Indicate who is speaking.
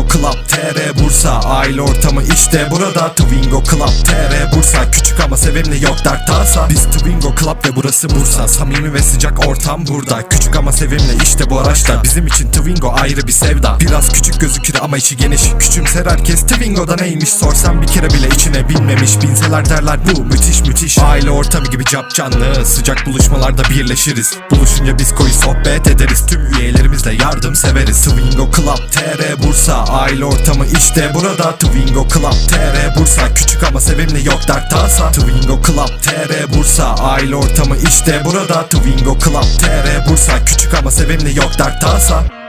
Speaker 1: Twingo Club TR Bursa. Aile ortamı işte burada. Twingo Club TR Bursa. Küçük ama sevimli yok dert tasa Biz Twingo Club ve burası Bursa. Samimi ve sıcak ortam burada. Küçük ama sevimli işte bu araçta Bizim için Twingo ayrı bir sevda. Biraz küçük gözükür ama içi geniş. Küçümser herkes Twingo'da neymiş? Sorsam bir kere bile içine binmemiş. Binseler derler bu müthiş müthiş. Aile ortamı gibi cap canlı. Sıcak buluşmalarda birleşiriz. Buluşunca biz koyu sohbet ederiz. Tüm üyelerimizle yardım severiz. Twingo Club TR Bursa Aile ortamı işte burada. Twingo Club TR Bursa. Küçük ama sevimli yok dert tasa Twingo Club TR Bursa. Aile ortamı işte burada. Twingo Club TR Bursa. Küçük ama sevimli yok dert tasa